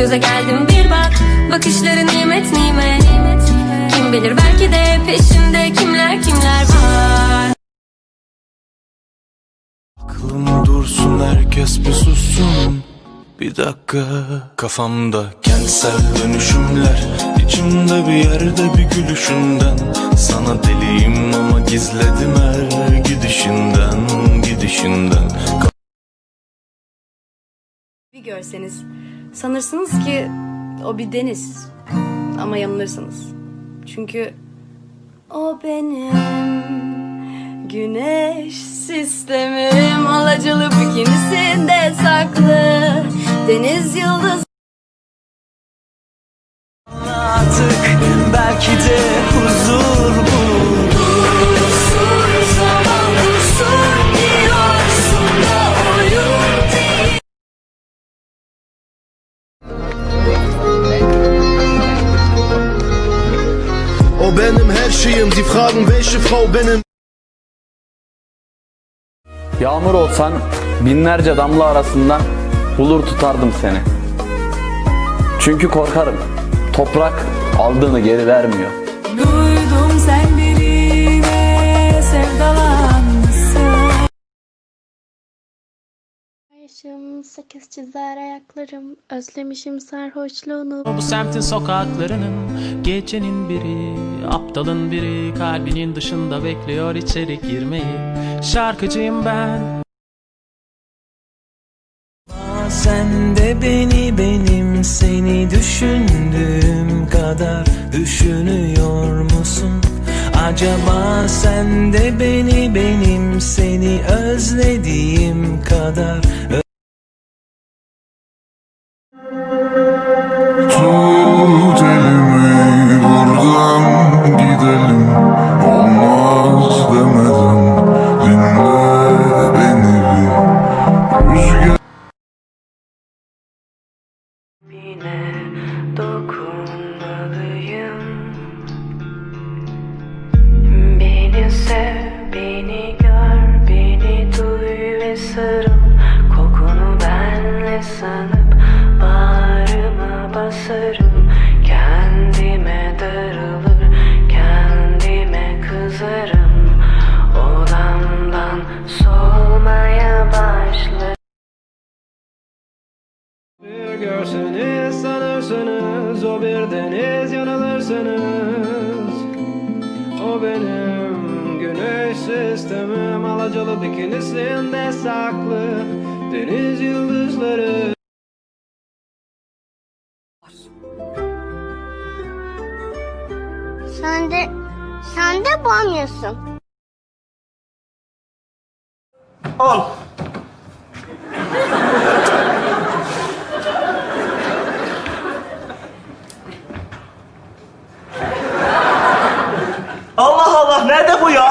göze geldim bir bak. Bakışları nimet nimet. Kim bilir belki de peşimde kimler kimler var. Aklım dursun herkes bir sussun. Bir dakika kafamda kentsel dönüşümler. İçimde bir yerde bir gülüşünden. Sana deliyim ama gizledim her gidişinden Gidişinden. Bir görseniz sanırsınız ki o bir deniz ama yanılırsınız. Çünkü o benim güneş sistemim alacalı bikinisinde saklı deniz yıldız Artık belki de huzur şeyim Sie fragen welche Frau benim Yağmur olsan binlerce damla arasından bulur tutardım seni. Çünkü korkarım toprak aldığını geri vermiyor. Yaşım sekiz çizer ayaklarım. Özlemişim sarhoşluğunu. Bu semtin sokaklarının Gecenin biri Aptalın biri Kalbinin dışında bekliyor içeri girmeyi. Şarkıcıyım ben. Sen de beni benim seni düşündüğüm kadar düşünüyor musun? Acaba sen de beni benim seni özlediğim kadar sarıl Kokunu benle sanıp bağrıma basarım. Kendime darılır, kendime kızarım. Odamdan solmaya başlarım. Bir görseniz sanırsınız O bir deniz yanılırsınız. O benim sistemim Alacalı bikinisinde saklı Deniz yıldızları. Sen de sen de bamyasın Al Allah Allah nerede bu ya?